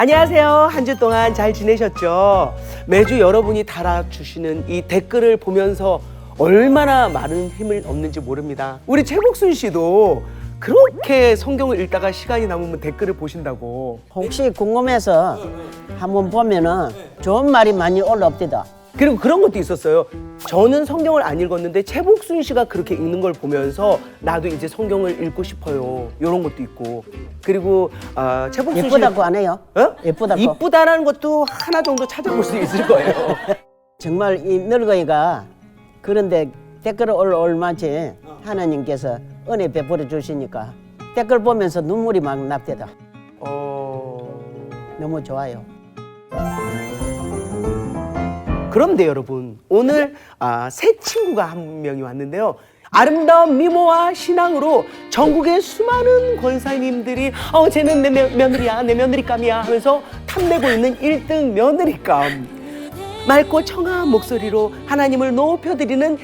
안녕하세요. 한 주 동안 잘 지내셨죠? 매주 여러분이 달아주시는 이 댓글을 보면서 얼마나 많은 힘을 얻는지 모릅니다. 우리 최복순 씨도 그렇게 성경을 읽다가 시간이 남으면 댓글을 보신다고. 혹시 궁금해서 한번 보면은 좋은 말이 많이 올라옵니다. 그리고 그런 것도 있었어요. 저는 성경을 안 읽었는데 최복순 씨가 그렇게 읽는 걸 보면서 나도 이제 성경을 읽고 싶어요. 이런 것도 있고. 그리고 아, 최복순 씨 예쁘다고 안 해요? 어? 예쁘다고. 이쁘다라는 것도 하나 정도 찾아볼 수 있을 거예요. 정말 이 늙은이가 그런데 댓글을 올라올 만치 하나님께서 은혜 베풀어 주시니까 댓글 보면서 눈물이 막 납니다. 어... 너무 좋아요. 그런데 여러분 오늘 아, 새 친구가 한 명이 왔는데요. 아름다운 미모와 신앙으로 전국의 수많은 권사님들이 어 쟤는 내 며- 며느리야 내 며느리감이야 하면서 탐내고 있는 일등 며느리감 맑고 청아한 목소리로 하나님을 높여드리는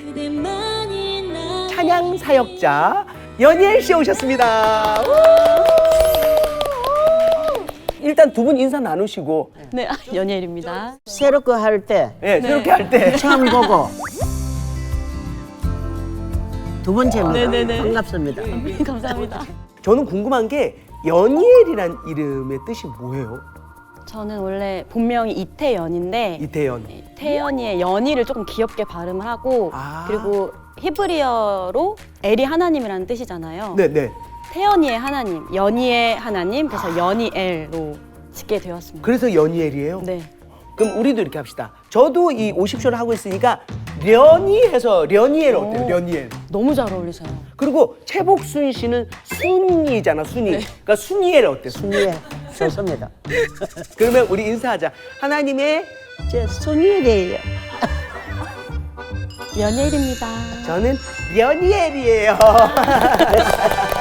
찬양 사역자 연예일 씨 오셨습니다. 우! 일단 두 분 인사 나누시고 네, 아, 연예일입니다. 새롭게 할 때 예, 그렇게 할 때 처음 보고 두 번째입니다. 네네네. 반갑습니다. 감사합니다. 저는 궁금한 게 연예일이란 이름의 뜻이 뭐예요? 저는 원래 본명이 이태연인데 이태연. 태연이의 연이를 조금 귀엽게 발음을 하고 아. 그리고 히브리어로 엘이 하나님이라는 뜻이잖아요. 네, 네. 태연이의 하나님, 연이의 하나님, 그래서 연이엘로 짓게 되었습니다. 그래서 연예일이에요. 네. 그럼 우리도 이렇게 합시다. 저도 이 50쇼를 하고 있으니까 련이 해서 련이엘 어때요? 오. 련이엘. 너무 잘 어울리세요. 그리고 최복순 씨는 순이잖아, 순이. 그러니까 순이엘 어때? 순. 순위에 좋습니다. 그러면 우리 인사하자. 하나님의 제 순위래요. 연예일입니다. 저는 연이엘이에요.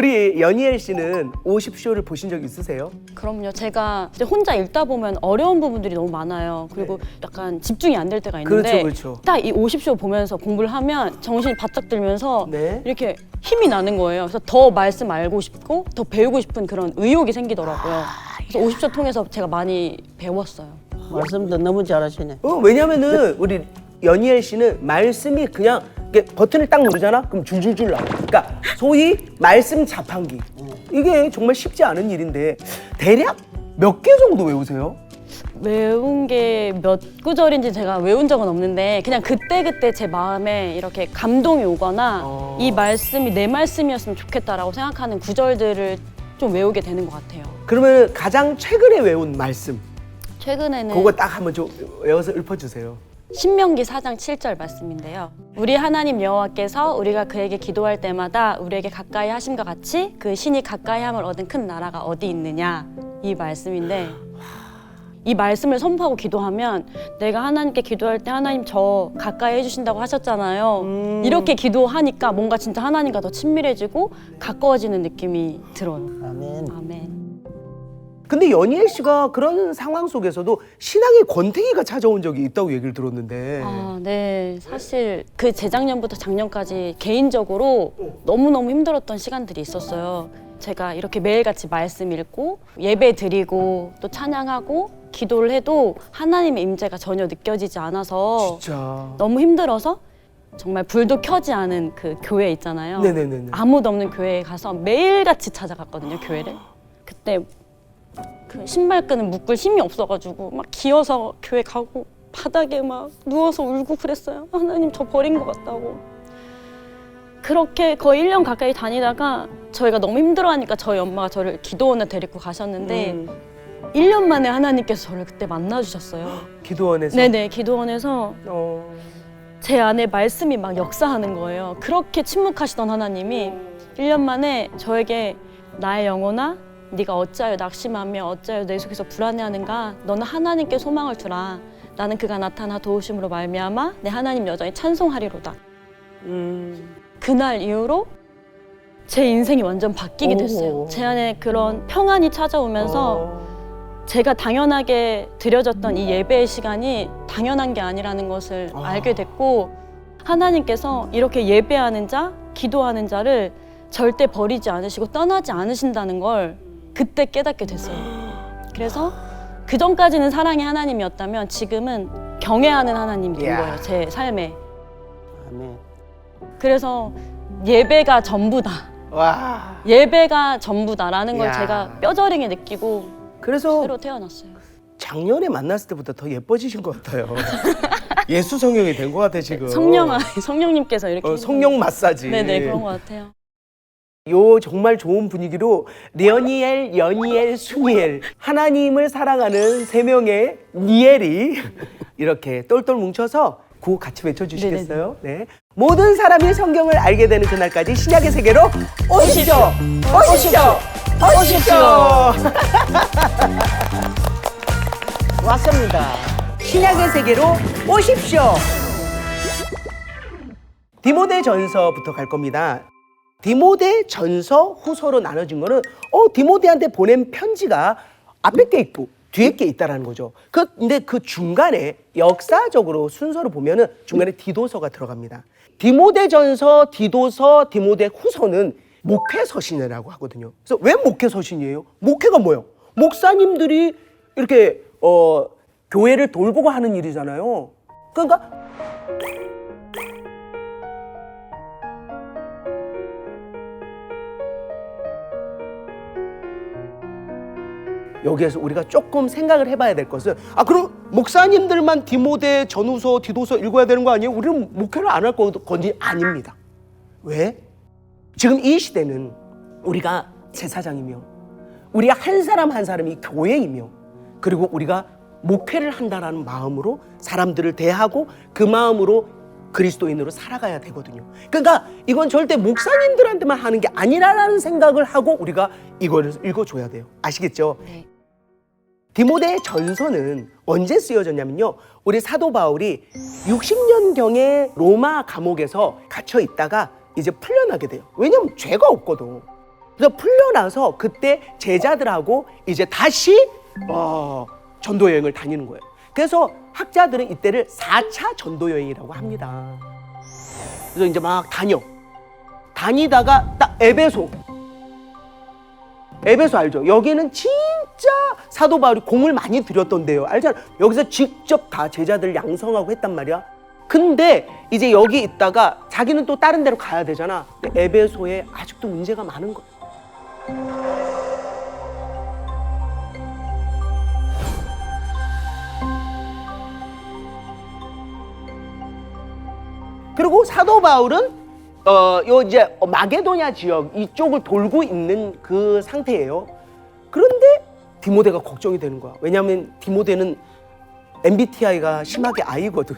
우리 연이엘 씨는 50쇼를 보신 적 있으세요? 그럼요. 제가 이제 혼자 읽다 보면 어려운 부분들이 너무 많아요. 그리고 약간 집중이 안 될 때가 있는데 네. 그렇죠, 그렇죠. 딱 이 50쇼 보면서 공부를 하면 정신이 바짝 들면서 네. 이렇게 힘이 나는 거예요. 그래서 더 말씀 알고 싶고 더 배우고 싶은 그런 의욕이 생기더라고요. 그래서 50쇼 통해서 제가 많이 배웠어요. 말씀도 너무 잘하시네. 어, 왜냐면은 우리 연희엘 씨는 말씀이 그냥 이게 버튼을 딱 누르잖아? 그럼 줄줄줄 나와. 그러니까 소위 말씀 자판기. 이게 정말 쉽지 않은 일인데 대략 몇 개 정도 외우세요? 외운 게 몇 구절인지 제가 외운 적은 없는데 그냥 그때그때 제 마음에 이렇게 감동이 오거나 어. 이 말씀이 내 말씀이었으면 좋겠다라고 생각하는 구절들을 좀 외우게 되는 것 같아요. 그러면 가장 최근에 외운 말씀 최근에는 그거 딱 한번 좀 외워서 읊어주세요. 신명기 4장 7절 말씀인데요. 우리 하나님 여호와께서 우리가 그에게 기도할 때마다 우리에게 가까이 하심과 같이 그 신이 가까이 함을 얻은 큰 나라가 어디 있느냐 이 말씀인데 이 말씀을 선포하고 기도하면 내가 하나님께 기도할 때 하나님 저 가까이 해주신다고 하셨잖아요. 이렇게 기도하니까 뭔가 진짜 하나님과 더 친밀해지고 가까워지는 느낌이 들어요. 아멘. 아멘. 근데 연희엘 씨가 그런 상황 속에서도 신앙의 권태기가 찾아온 적이 있다고 얘기를 들었는데 아, 네. 사실 그 재작년부터 작년까지 개인적으로 너무너무 힘들었던 시간들이 있었어요. 제가 이렇게 매일같이 말씀 읽고 예배 드리고 또 찬양하고 기도를 해도 하나님의 임재가 전혀 느껴지지 않아서 진짜 너무 힘들어서 정말 불도 켜지 않은 그 교회 있잖아요. 네네네네. 아무도 없는 교회에 가서 매일같이 찾아갔거든요, 교회를. 그때 그 신발끈을 묶을 힘이 없어가지고 막 기어서 교회 가고 바닥에 막 누워서 울고 그랬어요. 하나님 저 버린 것 같다고. 그렇게 거의 1년 가까이 다니다가 저희가 너무 힘들어하니까 저희 엄마가 저를 기도원에 데리고 가셨는데 음, 1년 만에 하나님께서 저를 그때 만나주셨어요. 기도원에서 네네, 기도원에서 어, 제 안에 말씀이 막 역사하는 거예요. 그렇게 침묵하시던 하나님이 1년 만에 저에게 나의 영혼아 네가 어찌하여 낙심하며 어찌하여 내 속에서 불안해하는가? 너는 하나님께 소망을 두라. 나는 그가 나타나 도우심으로 말미암아 내 하나님 여전히 찬송하리로다. 음, 그날 이후로 제 인생이 완전 바뀌게 오. 됐어요. 제 안에 그런 평안이 찾아오면서 어, 제가 당연하게 드려졌던 이 예배의 시간이 당연한 게 아니라는 것을 아. 알게 됐고 하나님께서 이렇게 예배하는 자, 기도하는 자를 절대 버리지 않으시고 떠나지 않으신다는 걸 그때 깨닫게 됐어요. 그래서 그 전까지는 사랑의 하나님이었다면 지금은 경외하는 하나님이 된. 거예요. 제 삶에. 아멘. 그래서 예배가 전부다. 와. 예배가 전부다라는 걸 이야. 제가 뼈저리게 느끼고 그래서 새로 태어났어요. 작년에 만났을 때보다 더 예뻐지신 것 같아요. 예수 성령이 된 것 같아 지금. 성령 성령님께서 이렇게 어, 성령 마사지. 네네 그런 것 같아요. 요 정말 좋은 분위기로 레오니엘, 연이엘, 수니엘 하나님을 사랑하는 세 명의 니엘이 이렇게 똘똘 뭉쳐서 구호 같이 외쳐주시겠어요? 네. 모든 사람이 성경을 알게 되는 그날까지 신약의 세계로 오십시오, 오십시오, 오십시오. 왔습니다. 신약의 세계로 오십시오. 디모데 전서부터 갈 겁니다. 디모데 전서 후서로 나눠진 거는 어 디모데한테 보낸 편지가 앞에 게 있고 뒤에 게 있다라는 거죠. 그 근데 그 중간에 역사적으로 순서로 보면은 중간에 디도서가 들어갑니다. 디모데 전서, 디도서, 디모데 후서는 목회 서신이라고 하거든요. 그래서 왜 목회 서신이에요? 목회가 뭐예요? 목사님들이 이렇게 어 교회를 돌보고 하는 일이잖아요. 그러니까 여기에서 우리가 조금 생각을 해봐야 될 것은 아 그럼 목사님들만 디모데 전후서 디도서 읽어야 되는 거 아니에요? 우리는 목회를 안 할 건지 아닙니다. 왜? 지금 이 시대는 우리가 제사장이며 우리 한 사람 한 사람이 교회이며 그리고 우리가 목회를 한다라는 마음으로 사람들을 대하고 그 마음으로 그리스도인으로 살아가야 되거든요. 그러니까 이건 절대 목사님들한테만 하는 게 아니라는 생각을 하고 우리가 이거를 읽어줘야 돼요. 아시겠죠? 네. 디모데 전서는 언제 쓰여졌냐면요. 우리 사도 바울이 60년경에 로마 감옥에서 갇혀 있다가 이제 풀려나게 돼요. 왜냐면 죄가 없거든. 그래서 풀려나서 그때 제자들하고 이제 다시 어, 전도 여행을 다니는 거예요. 그래서 학자들은 이때를 4차 전도 여행이라고 합니다. 그래서 이제 막 다녀. 다니다가 딱 에베소 에베소 알죠? 여기는 진 짜 사도 바울이 공을 많이 들였던데요. 알잖아. 여기서 직접 다 제자들 양성하고 했단 말이야. 근데 이제 여기 있다가 자기는 또 다른 데로 가야 되잖아. 근데 에베소에 아직도 문제가 많은 거야. 그리고 사도 바울은 어, 요 이제 마게도냐 지역 이쪽을 돌고 있는 그 상태예요. 디모데가 걱정이 되는 거야. 왜냐하면 디모데는 MBTI가 심하게 I거든.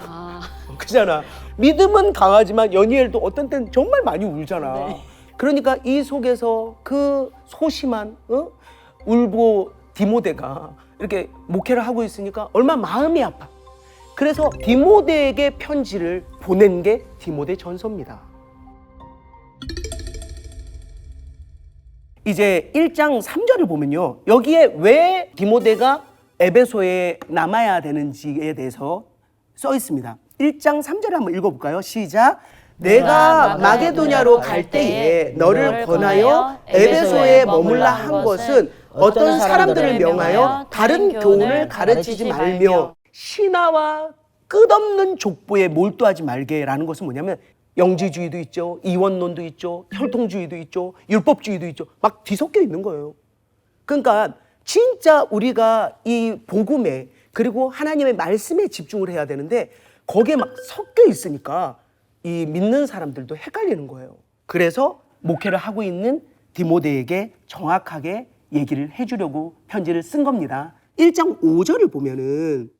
아 그잖아. 믿음은 강하지만 연이엘도 어떤 때는 정말 많이 울잖아. 네. 그러니까 이 속에서 그 소심한 어? 울보 디모데가 이렇게 목회를 하고 있으니까 얼마나 마음이 아파. 그래서 디모데에게 편지를 보낸 게 디모데 전서입니다. 이제 1장 3절을 보면요. 여기에 왜 디모데가 에베소에 남아야 되는지에 대해서 써 있습니다. 1장 3절을 한번 읽어 볼까요? 시작. 내가 마게도냐로 갈 때에 너를 권하여 에베소에 머물라 한 것은 어떤 사람들을 명하여 다른 교훈을 가르치지 말며 신화와 끝없는 족보에 몰두하지 말게라는 것은 뭐냐면 영지주의도 있죠, 이원론도 있죠, 혈통주의도 있죠, 율법주의도 있죠, 막 뒤섞여 있는 거예요. 그러니까 진짜 우리가 이 복음에 그리고 하나님의 말씀에 집중을 해야 되는데 거기에 막 섞여 있으니까 이 믿는 사람들도 헷갈리는 거예요. 그래서 목회를 하고 있는 디모데에게 정확하게 얘기를 해주려고 편지를 쓴 겁니다. 1장 5절을 보면은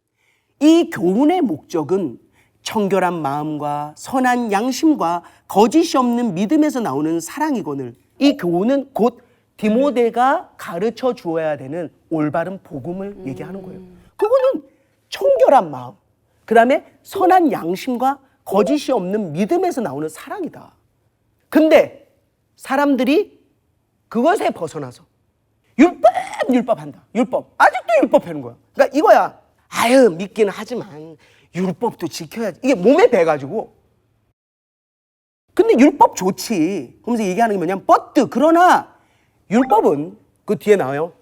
이 교훈의 목적은 청결한 마음과 선한 양심과 거짓이 없는 믿음에서 나오는 사랑이거늘 이 교훈은 곧 디모데가 가르쳐 주어야 되는 올바른 복음을 얘기하는 거예요. 그거는 청결한 마음, 그 다음에 선한 양심과 거짓이 없는 믿음에서 나오는 사랑이다. 근데 사람들이 그것에 벗어나서 율법, 율법 한다. 율법. 아직도 율법 하는 거야. 그러니까 이거야. 아유, 믿기는 하지만 율법도 지켜야지. 이게 몸에 배가지고. 근데 율법 좋지. 그러면서 얘기하는 게 뭐냐면, 버트. 그러나 율법은 그 뒤에 나와요.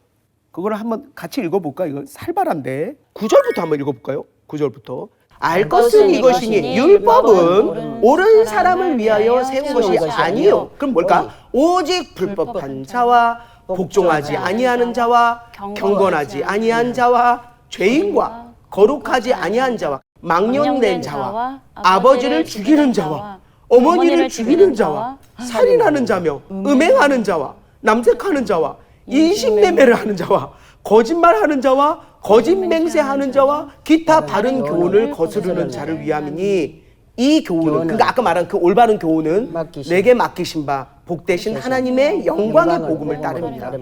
그거를 한번 같이 읽어볼까? 이거 살벌한데. 구절부터 한번 읽어볼까요? 구절부터 알 것은 이것이니 율법은 옳은 사람을 위하여 세운 것이 아니요. 그럼 뭘까? 오직 불법한 자와 복종하지 아니하는 자와 경건하지 아니한 자와 죄인과 거룩하지 아니한 자와 망령된 자와 아버지를 죽이는 자와 어머니를 죽이는 자와 살인하는 자며 음행하는 자와 남색하는 자와 인신매매를 하는 자와 거짓말하는 자와 거짓 맹세하는 자와 기타 바른 교훈을 거스르는 자를 위함이니 이 교훈은 그러니까 아까 말한 그 올바른 교훈은 내게 맡기신 바 복되신 하나님의 영광의 복음을 따릅니다.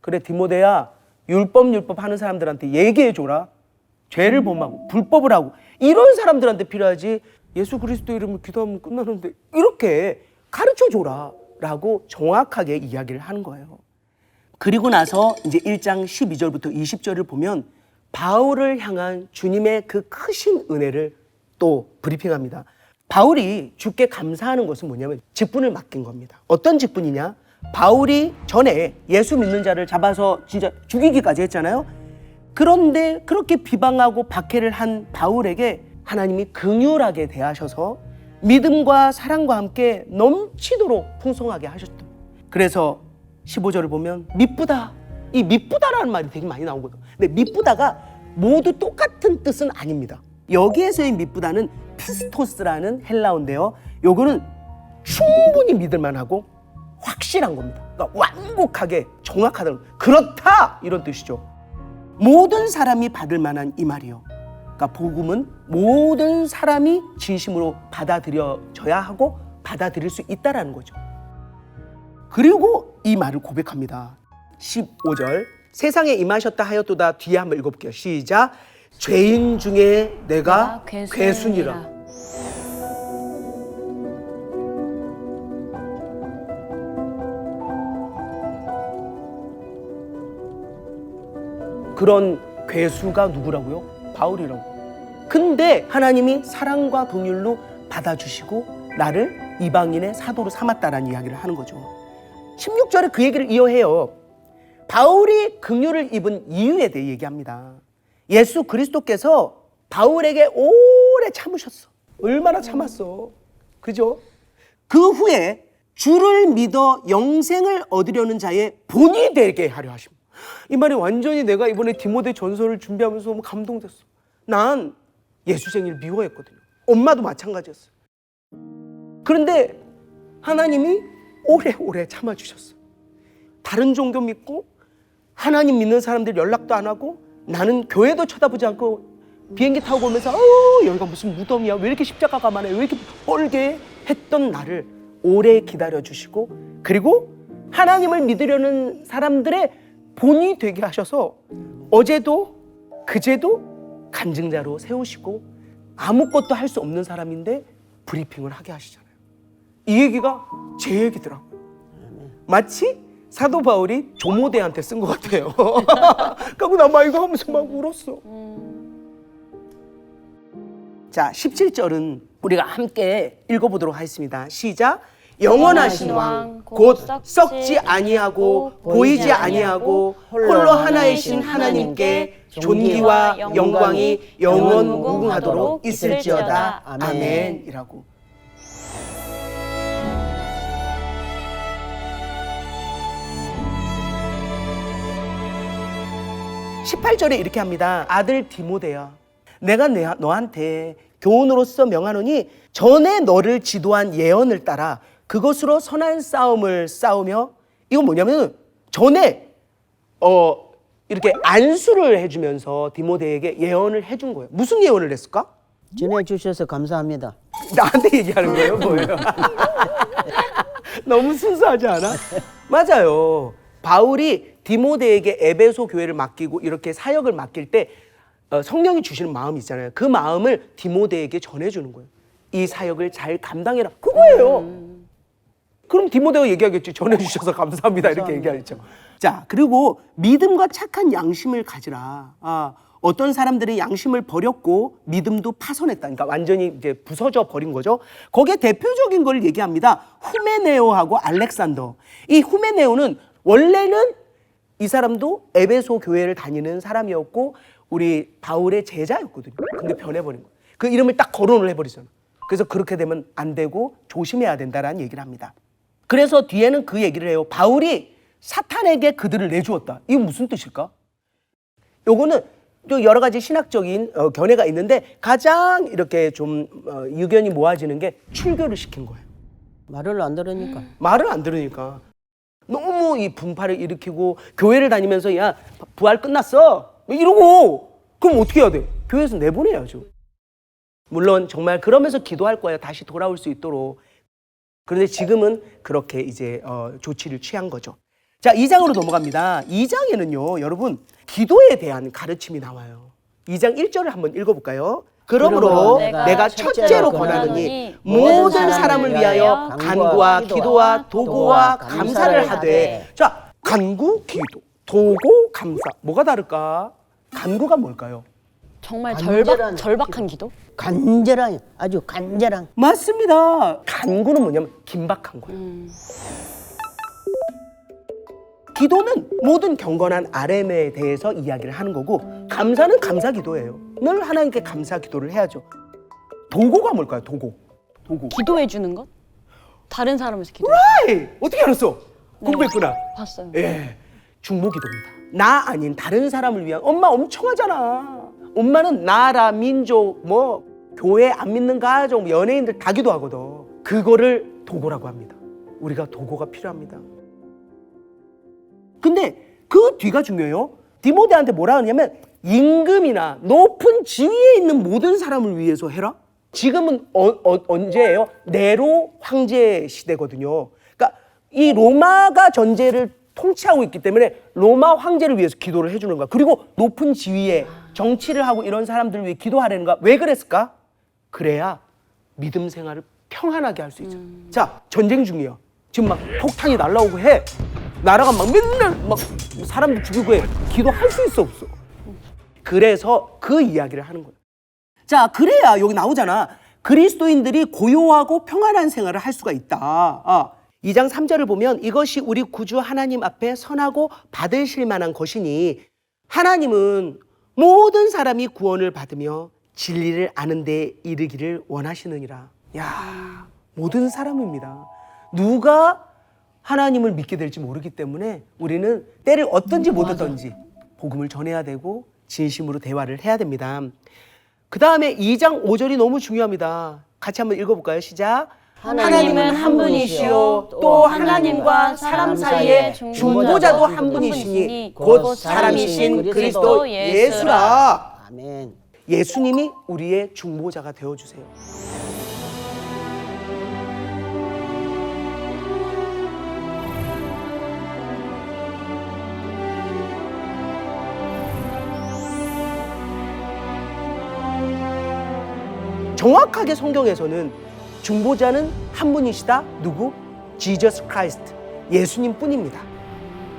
그래 디모데야 율법 율법 하는 사람들한테 얘기해 줘라. 죄를 범하고 불법을 하고 이런 사람들한테 필요하지. 예수 그리스도 이름을 기도하면 끝나는데 이렇게 가르쳐 줘라 라고 정확하게 이야기를 하는 거예요. 그리고 나서 이제 1장 12절부터 20절을 보면 바울을 향한 주님의 그 크신 은혜를 또 브리핑합니다. 바울이 주께 감사하는 것은 뭐냐면 직분을 맡긴 겁니다. 어떤 직분이냐? 바울이 전에 예수 믿는 자를 잡아서 진짜 죽이기까지 했잖아요. 그런데 그렇게 비방하고 박해를 한 바울에게 하나님이 긍휼하게 대하셔서 믿음과 사랑과 함께 넘치도록 풍성하게 하셨다. 그래서 15절을 보면 미쁘다. 이 미쁘다라는 말이 되게 많이 나오거든. 근데 미쁘다가 모두 똑같은 뜻은 아닙니다. 여기에서의 미쁘다는 피스토스라는 헬라어인데요. 요거는 충분히 믿을 만하고 확실한 겁니다. 그러니까 완곡하게 정확하다는 그렇다 이런 뜻이죠. 모든 사람이 받을 만한 이 말이요. 그러니까 복음은 모든 사람이 진심으로 받아들여져야 하고 받아들일 수 있다라는 거죠. 그리고 이 말을 고백합니다. 15절 세상에 임하셨다 하였도다 뒤에 한번 읽어볼게요. 시작 죄인 중에 내가 괴순이라. 그런 괴수가 누구라고요? 바울이라고. 근데 하나님이 사랑과 긍휼로 받아주시고 나를 이방인의 사도로 삼았다라는 이야기를 하는 거죠. 16절에 그 얘기를 이어해요. 바울이 긍휼을 입은 이유에 대해 얘기합니다. 예수 그리스도께서 바울에게 오래 참으셨어. 얼마나 참았어. 그죠? 그 후에 주를 믿어 영생을 얻으려는 자의 본이 되게 하려 하십니다. 이 말이 완전히 내가 이번에 디모데 전서를 준비하면서 너무 감동됐어. 난 예수쟁이를 미워했거든요. 엄마도 마찬가지였어요. 그런데 하나님이 오래오래 참아주셨어. 다른 종교 믿고 하나님 믿는 사람들 연락도 안 하고 나는 교회도 쳐다보지 않고 비행기 타고 오면서 어 여기가 무슨 무덤이야 왜 이렇게 십자가가 많아 왜 이렇게 뻘게 했던 나를 오래 기다려 주시고 그리고 하나님을 믿으려는 사람들의 본이 되게 하셔서 어제도 그제도 간증자로 세우시고 아무것도 할 수 없는 사람인데 브리핑을 하게 하시잖아요. 이 얘기가 제 얘기더라고요. 마치 사도 바울이 조모대한테 쓴 것 같아요. 그리고 나막 이거 하면서 막 울었어. 자, 17절은 우리가 함께 읽어보도록 하겠습니다. 시작. 영원하신 왕, 곧 썩지 아니하고 보이지 아니하고 홀로 하나이신 하나님께 존귀와 영광이 영원 무궁하도록 있을지어다. 아멘이라고. 18절에 이렇게 합니다. 아들 디모데야. 내가 내- 너한테 교훈으로서 명하노니 전에 너를 지도한 예언을 따라 그것으로 선한 싸움을 싸우며 이건 뭐냐면 전에 어 이렇게 안수를 해주면서 디모데에게 예언을 해준 거예요. 무슨 예언을 했을까? 전해 주셔서 감사합니다. 나한테 얘기하는 거예요, 뭐예요? 너무 순수하지 않아? 맞아요. 바울이 디모데에게 에베소 교회를 맡기고 이렇게 사역을 맡길 때 어, 성령이 주시는 마음이 있잖아요. 그 마음을 디모데에게 전해주는 거예요. 이 사역을 잘 감당해라. 그거예요. 그럼 디모데가 얘기하겠지. 전해주셔서 감사합니다. 이렇게 얘기하겠죠. 자, 그리고 믿음과 착한 양심을 가지라. 아, 어떤 사람들이 양심을 버렸고 믿음도 파손했다. 그러니까 완전히 이제 부서져 버린 거죠. 거기에 대표적인 걸 얘기합니다. 후메네오하고 알렉산더. 이 후메네오는 원래는 이 사람도 에베소 교회를 다니는 사람이었고 우리 바울의 제자였거든요. 근데 변해버린 거예요. 그 이름을 딱 거론을 해버리잖아. 그래서 그렇게 되면 안 되고 조심해야 된다라는 얘기를 합니다. 그래서 뒤에는 그 얘기를 해요. 바울이 사탄에게 그들을 내주었다. 이게 무슨 뜻일까? 요거는 또 여러 가지 신학적인 어, 견해가 있는데 가장 이렇게 좀 어, 의견이 모아지는 게 출교를 시킨 거예요. 말을 안 들으니까. 말을 안 들으니까 너무 이 분파를 일으키고 교회를 다니면서 야 부활 끝났어 뭐 이러고 그럼 어떻게 해야 돼? 교회에서 내보내야죠. 물론 정말 그러면서 기도할 거예요. 다시 돌아올 수 있도록. 그런데 지금은 그렇게 이제 어, 조치를 취한 거죠. 자, 2장으로 넘어갑니다. 2장에는요, 여러분, 기도에 대한 가르침이 나와요. 2장 1절을 한번 읽어볼까요? 그러므로 내가, 내가 첫째로 권하노니 모든 사람을 위하여 간구와 기도와 도구와 감사를 하되. 자, 간구, 기도, 도구, 감사. 뭐가 다를까? 간구가 뭘까요? 정말 간절한 절박 절박한 기도? 간절한 아주 간절한 맞습니다. 간구는 뭐냐면 긴박한 거예요. 기도는 모든 경건한 RM에 대해서 이야기를 하는 거고 감사는 감사 기도예요. 늘 하나님께 감사 기도를 해야죠. 도구가 뭘까요? 도구. 도구. 기도해 주는 것? 다른 사람에서 기도. 에이, 어떻게 알았어? 공부했구나. 봤어요. 예, 중보 기도입니다. 나 아닌 다른 사람을 위한 엄마 엄청 하잖아. 엄마는 나라 민족 뭐 교회 안 믿는 가족 뭐 연예인들 다 기도하거든. 그거를 도구라고 합니다. 우리가 도구가 필요합니다. 근데 그 뒤가 중요해요. 디모데한테 뭐라 하냐면 임금이나 높은 지위에 있는 모든 사람을 위해서 해라. 지금은 어, 어, 언제예요? 네로 황제 시대거든요. 그러니까 이 로마가 전제를 통치하고 있기 때문에 로마 황제를 위해서 기도를 해주는 거야. 그리고 높은 지위에 정치를 하고 이런 사람들을 위해 기도하라는 거야. 왜 그랬을까? 그래야 믿음 생활을 평안하게 할 수 있죠. 자, 전쟁 중이야. 지금 막 폭탄이 날라오고 해. 나라가 막 맨날 막 사람들 죽이고 해. 기도할 수 있어 없어? 그래서 그 이야기를 하는 거예요. 자, 그래야 여기 나오잖아. 그리스도인들이 고요하고 평안한 생활을 할 수가 있다. 아, 2장 3절을 보면 이것이 우리 구주 하나님 앞에 선하고 받으실 만한 것이니 하나님은 모든 사람이 구원을 받으며 진리를 아는 데 이르기를 원하시느니라. 야, 모든 사람입니다. 누가 하나님을 믿게 될지 모르기 때문에 우리는 때를 어떤지 못 어떤지 복음을 전해야 되고 진심으로 대화를 해야 됩니다. 그 다음에 2장 5절이 너무 중요합니다. 같이 한번 읽어볼까요? 시작. 하나님은 한 분이시요 또 하나님과 사람 사이에 중보자도 한 분이시니 곧 사람이신 그리스도 예수라. 아멘. 예수님이 우리의 중보자가 되어 주세요. 정확하게 성경에서는 중보자는 한 분이시다. 누구? 지저스 크라이스트. 예수님 뿐입니다.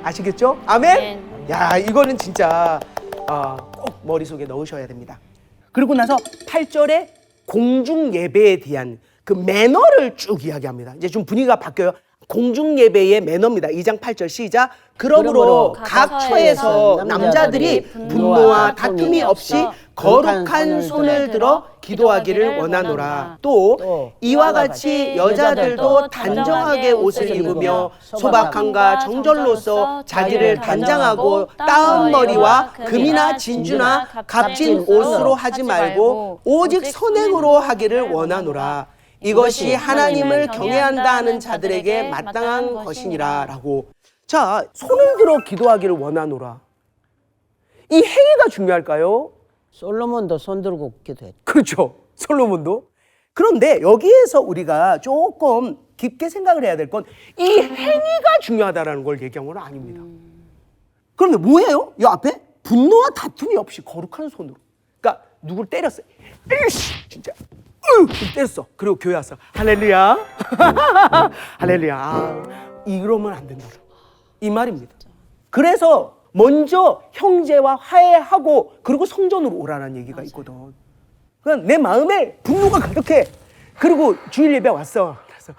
아시겠죠? 아멘. 야, 이거는 진짜 아, 꼭 머릿속에 넣으셔야 됩니다. 그리고 나서 8절에 공중 예배에 대한 그 매너를 쭉 이야기합니다. 이제 좀 분위기가 바뀌어요. 공중 예배의 매너입니다. 2장 8절 시작. 그러므로 그러므로 각 처에서 남자들이 분노와 다툼이 없이 거룩한 손을 들어 기도하기를 원하노라. 또또 이와 같이 여자들도 단정하게 옷을 입으며 소박함과 정절로서 자기를 단장하고 따은 머리와 금이나 진주나 값진 옷으로 하지 말고 오직 선행으로 하기를 원하노라. 이것이 하나님을 경외한다 하는 자들에게 마땅한 것이니라라고. 자, 손을 들어 기도하기를 원하노라. 이 행위가 중요할까요? 솔로몬도 손 들고 기도했. 그렇죠. 솔로몬도. 그런데 여기에서 우리가 조금 깊게 생각을 해야 될 건 이 행위가 중요하다라는 걸 얘기한 건 아닙니다. 그런데 뭐예요? 이 앞에 분노와 다툼이 없이 거룩한 손으로. 그러니까 누굴 때렸어요. 에이씨, 진짜. 으, 때렸어. 그리고 교회 왔어. 할렐루야. 할렐루야. 아, 이러면 안 된다. 이 말입니다. 그래서 먼저 형제와 화해하고 그리고 성전으로 오라는 얘기가 있거든. 그냥 내 마음에 분노가 가득해. 그리고 주일 예배 왔어. 그래서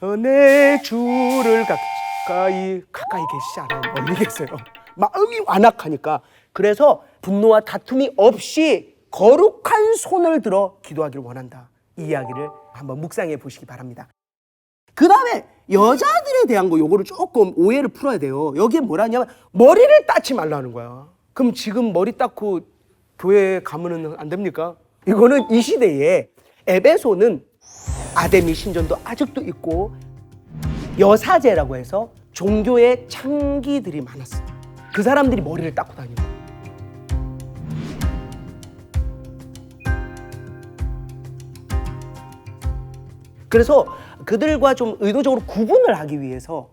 어, 내 주를 가까이 가까이 계시지 않아요. 멀리 계세요. 마음이 완악하니까 그래서 분노와 다툼이 없이 거룩한 손을 들어 기도하기를 원한다. 이 이야기를 한번 묵상해 보시기 바랍니다. 그 다음에 여자들에 대한 거 요거를 조금 오해를 풀어야 돼요. 여기에 뭐라냐면 머리를 따지 말라는 거야. 그럼 지금 머리 닦고 교회 가면은 안 됩니까? 이거는 이 시대에 에베소는 아데미 신전도 아직도 있고 여사제라고 해서 종교의 창기들이 많았어요. 그 사람들이 머리를 닦고 다니고. 그래서 그들과 좀 의도적으로 구분을 하기 위해서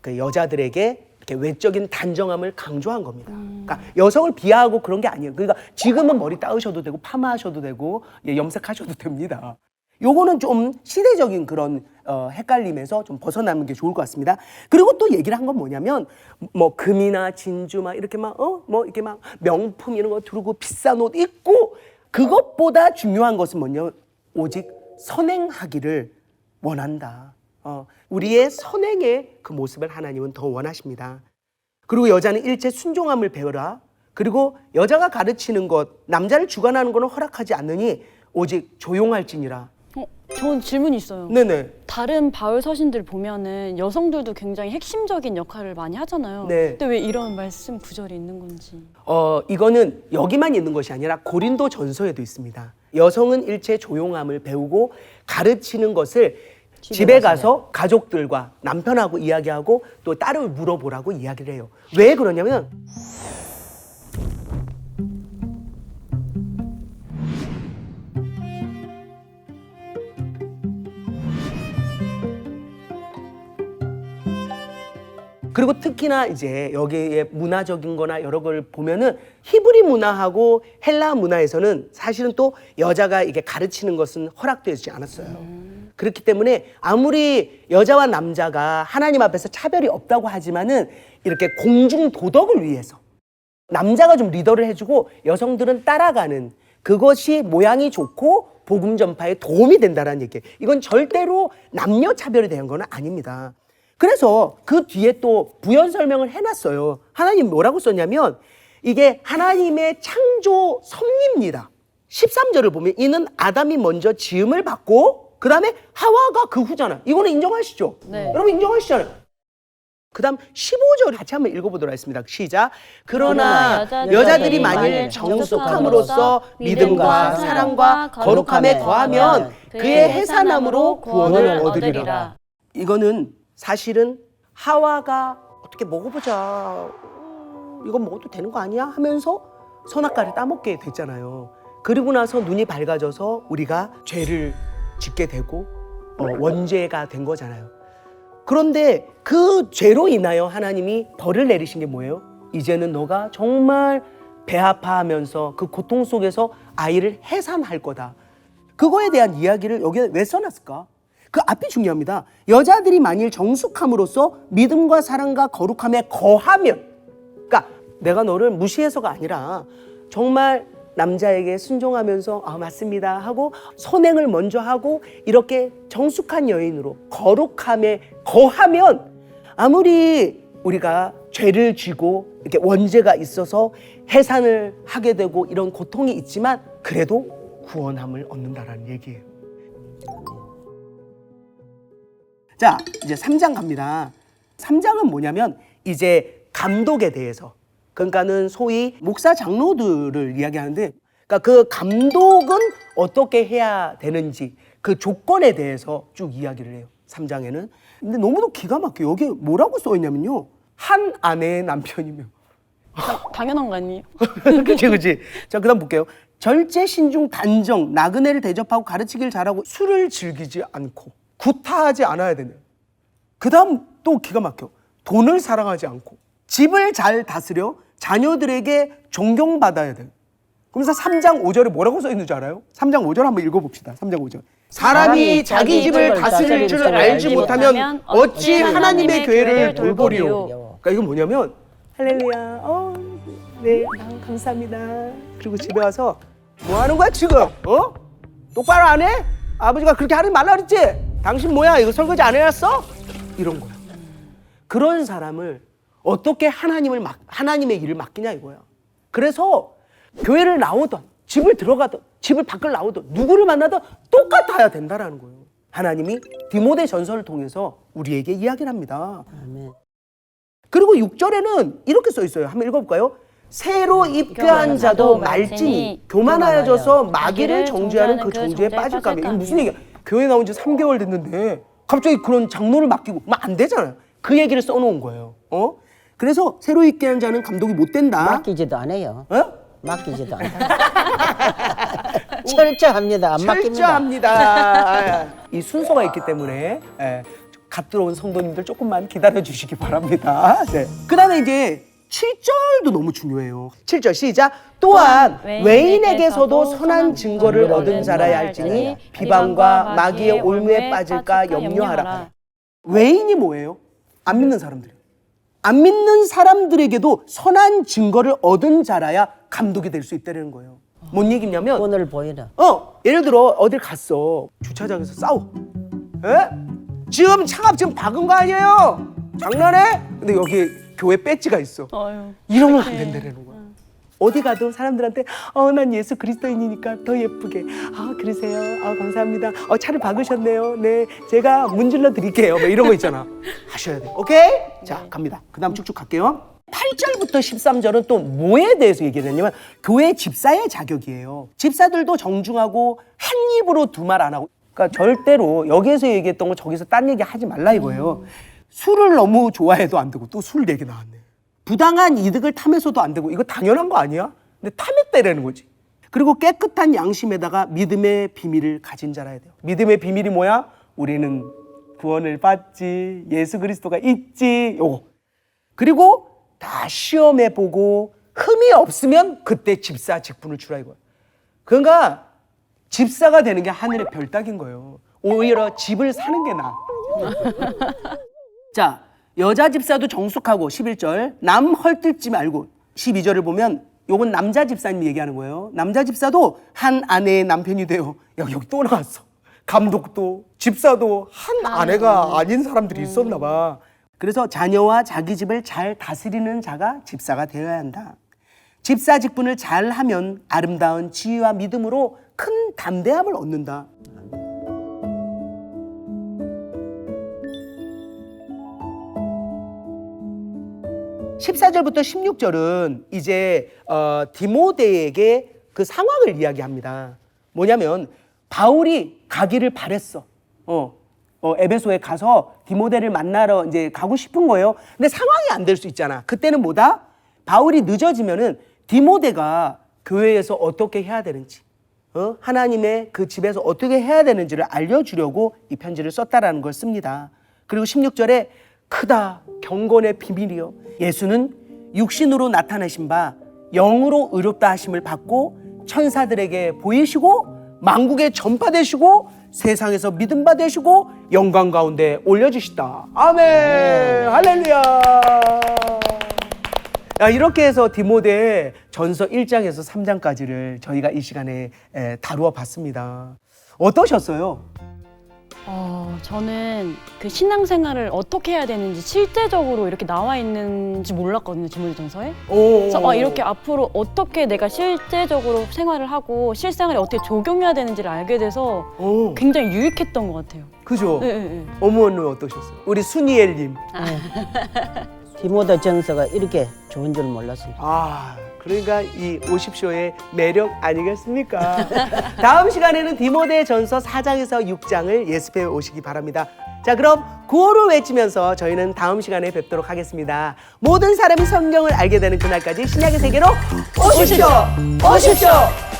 그 여자들에게 이렇게 외적인 단정함을 강조한 겁니다. 그러니까 여성을 비하하고 그런 게 아니에요. 그러니까 지금은 머리 따으셔도 되고 파마하셔도 되고 예, 염색하셔도 됩니다. 요거는 좀 시대적인 그런 어, 헷갈림에서 좀 벗어나는 게 좋을 것 같습니다. 그리고 또 얘기를 한 건 뭐냐면 뭐 금이나 진주 막 이렇게 막 어 뭐 이렇게 막 명품 이런 거 두르고 비싼 옷 입고 그것보다 중요한 것은 뭐냐 오직 선행하기를 원한다. 어, 우리의 선행의 그 모습을 하나님은 더 원하십니다. 그리고 여자는 일체 순종함을 배워라. 그리고 여자가 가르치는 것, 남자를 주관하는 것은 허락하지 않느니 오직 조용할지니라. 어, 저는 질문이 있어요. 네네. 다른 바울 서신들 보면은 여성들도 굉장히 핵심적인 역할을 많이 하잖아요. 네. 근데 왜 이런 말씀 구절이 있는 건지. 어, 이거는 여기만 있는 것이 아니라 고린도 전서에도 있습니다. 여성은 일체 조용함을 배우고 가르치는 것을 집에, 집에 가서 가족들과 남편하고 이야기하고 또 딸을 물어보라고 이야기를 해요. 왜 그러냐면 그리고 특히나 이제 여기에 문화적인 거나 여러 걸 보면은 히브리 문화하고 헬라 문화에서는 사실은 또 여자가 이게 가르치는 것은 허락되지 않았어요. 그렇기 때문에 아무리 여자와 남자가 하나님 앞에서 차별이 없다고 하지만은 이렇게 공중 도덕을 위해서 남자가 좀 리더를 해주고 여성들은 따라가는 그것이 모양이 좋고 복음 전파에 도움이 된다는 얘기. 이건 절대로 남녀 차별에 대한 건 아닙니다. 그래서 그 뒤에 또 부연 설명을 해놨어요. 하나님 뭐라고 썼냐면 이게 하나님의 창조 섭리입니다. 13절을 보면 이는 아담이 먼저 지음을 받고 그 다음에 하와가 그 후잖아. 이거는 인정하시죠? 네. 여러분 인정하시잖아요. 그 다음 15절 같이 한번 읽어보도록 하겠습니다. 시작. 그러나 여자들이 여자들이 만일 정숙함으로써 믿음과 사랑과 거룩함에 거하면 그의 해산함으로 구원을. 얻으리라. 이거는 사실은 하와가 어떻게 먹어보자. 음, 이거 먹어도 되는 거 아니야? 하면서 선악과를 따먹게 됐잖아요. 그리고 나서 눈이 밝아져서 우리가 죄를 짓게 되고 어, 원죄가 된 거잖아요. 그런데 그 죄로 인하여 하나님이 벌을 내리신 게 뭐예요? 이제는 너가 정말 배아파하면서 그 고통 속에서 아이를 해산할 거다. 그거에 대한 이야기를 여기에 왜 써놨을까? 그 앞이 중요합니다. 여자들이 만일 정숙함으로써 믿음과 사랑과 거룩함에 거하면, 그러니까 내가 너를 무시해서가 아니라 정말 남자에게 순종하면서 아 맞습니다 하고 선행을 먼저 하고 이렇게 정숙한 여인으로 거룩함에 거하면 아무리 우리가 죄를 지고 이렇게 원죄가 있어서 해산을 하게 되고 이런 고통이 있지만 그래도 구원함을 얻는다라는 얘기예요. 자, 이제 3장 갑니다. 3장은 뭐냐면 이제 감독에 대해서 그러니까는 소위 목사 장로들을 이야기하는데 그러니까 그 감독은 어떻게 해야 되는지 그 조건에 대해서 쭉 이야기를 해요. 3장에는. 근데 너무도 기가 막혀. 여기 뭐라고 써 있냐면요. 한 아내의 남편이며 당연한 거 아니에요? 그치 그치 자 그 다음 볼게요 절제 신중 단정 나그네를 대접하고 가르치길 잘하고 술을 즐기지 않고 구타하지 않아야 되네 그다음 또 기가 막혀 돈을 사랑하지 않고 집을 잘 다스려 자녀들에게 존경받아야 돼 그러면서 3장 5절에 뭐라고 써 있는 줄 알아요? 3장 5절 한번 읽어봅시다 3장 5절 사람이 자기 집을 다스릴 줄 알지 못하면 어찌 하나님의 교회를 돌보리요 그러니까 이건 뭐냐면 할렐루야. 어, 네, 아, 감사합니다. 그리고 집에 와서 뭐 하는 거야 지금? 어? 똑바로 안 해? 아버지가 그렇게 하지 말라 그랬지? 당신 뭐야? 이거 설거지 안 해놨어? 이런 거야. 그런 사람을 어떻게 하나님을 막 하나님의 일을 맡기냐 이거야. 그래서 교회를 나오던 집을 들어가던 집을 밖을 나오던 누구를 만나든 똑같아야 된다라는 거예요. 하나님이 디모데 전설을 통해서 우리에게 이야기를 합니다. 아멘. 그리고 6절에는 이렇게 써 있어요. 한번 읽어볼까요? 새로 입교한 자도 말진이 교만하여져서 마귀를 정죄하는 그 정죄에 빠질까며 이게 무슨 얘기야? 교회 나온 지 3개월 됐는데 갑자기 그런 장로를 맡기고 막 안 되잖아요. 그 얘기를 써놓은 거예요. 어? 그래서 새로 입교한 자는 감독이 못 된다. 맡기지도 않아요. 어? 맡기지도 않다. 철저합니다. 안 맡깁니다. 철저합니다. 이 순서가 있기 때문에 예, 갓 들어온 성도님들 조금만 기다려 주시기 바랍니다. 네. 그다음에 이제 7절도 너무 중요해요. 7절 시작. 또한 또한 외인에게서도 선한 증거를 얻은 자라야 할지니 비방과 마귀의 올무에 빠질까 염려하라. 외인이 뭐예요? 안 믿는 사람들이에요. 안 믿는 사람들에게도 선한 증거를 얻은 자라야 감독이 될 수 있다는 거예요. 뭔 얘기냐면 오늘 보이라. 어, 예를 들어 어딜 갔어. 주차장에서 싸워. 에? 지금 차가 지금 박은 거 아니에요? 장난해? 근데 여기 교회 배지가 있어. 어휴. 이러면 안 된다는 거야. 어디 가도 사람들한테 어, 난 예수 그리스도인이니까 더 예쁘게. 아, 그러세요. 아, 감사합니다. 어, 차를 박으셨네요. 네. 제가 문질러 드릴게요. 뭐 이런 거 있잖아. 하셔야 돼. 오케이? 자, 갑니다. 그다음 쭉쭉 갈게요. 8절부터 13절은 또 뭐에 대해서 얘기를 했냐면 교회 집사의 자격이에요. 집사들도 정중하고 한 입으로 두 말 안 하고 그러니까 절대로 여기에서 얘기했던 거 저기서 딴 얘기 하지 말라 이거예요. 술을 너무 좋아해도 안 되고 또 술 얘기 나왔네. 부당한 이득을 탐해서도 안 되고 이거 당연한 거 아니야? 근데 탐했다라는 거지. 그리고 깨끗한 양심에다가 믿음의 비밀을 가진 자라야 돼요. 믿음의 비밀이 뭐야? 우리는 구원을 받지, 예수 그리스도가 있지, 요거. 그리고 다 시험해 보고 흠이 없으면 그때 집사 직분을 주라 이거야. 그러니까 집사가 되는 게 하늘의 별 따긴 거예요. 오히려 집을 사는 게 나아. 자, 여자 집사도 정숙하고 11절 남 헐뜯지 말고 12절을 보면 요건 남자 집사님 얘기하는 거예요. 남자 집사도 한 아내의 남편이 돼요. 야, 여기 또 나왔어. 감독도 집사도 한 아내가 아닌 사람들이 있었나 봐. 그래서 자녀와 자기 집을 잘 다스리는 자가 집사가 되어야 한다. 집사 직분을 잘 하면 아름다운 지위와 믿음으로 큰 담대함을 얻는다. 14절부터 16절은 이제 어, 디모데에게 그 상황을 이야기합니다. 뭐냐면 바울이 가기를 바랬어. 어, 어, 에베소에 가서 디모데를 만나러 이제 가고 싶은 거예요. 근데 상황이 안 될 수 있잖아. 그때는 뭐다? 바울이 늦어지면은 디모데가 교회에서 어떻게 해야 되는지, 어? 하나님의 그 집에서 어떻게 해야 되는지를 알려주려고 이 편지를 썼다라는 걸 씁니다. 그리고 16절에 크다 경건의 비밀이요. 예수는 육신으로 나타내신 바 영으로 의롭다 하심을 받고 천사들에게 보이시고 만국에 전파되시고 세상에서 믿음 받으시고 영광 가운데 올려주시다. 아멘. 할렐루야. 야, 이렇게 해서 디모데 전서 1장에서 3장까지를 저희가 이 시간에 에, 다루어 봤습니다. 어떠셨어요? 어, 저는 그 신앙생활을 어떻게 해야 되는지 실제적으로 이렇게 나와 있는지 몰랐거든요, 지문전서에. 그래서 어, 이렇게 앞으로 어떻게 내가 실제적으로 생활을 하고 실생활에 어떻게 적용해야 되는지를 알게 돼서 오, 굉장히 유익했던 것 같아요. 그죠? 네, 네, 네. 어머는 어떠셨어요? 우리 순이엘님. 디모데 전서가 이렇게 좋은 줄 몰랐어요. 아, 그러니까 이 50쇼의 매력 아니겠습니까? 다음 시간에는 디모데 전서 4장에서 6장을 예습해 오시기 바랍니다. 자, 그럼 구호를 외치면서 저희는 다음 시간에 뵙도록 하겠습니다. 모든 사람이 성경을 알게 되는 그날까지 신약의 세계로 오십시오! 오십시오!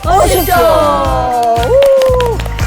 오십시오! 오!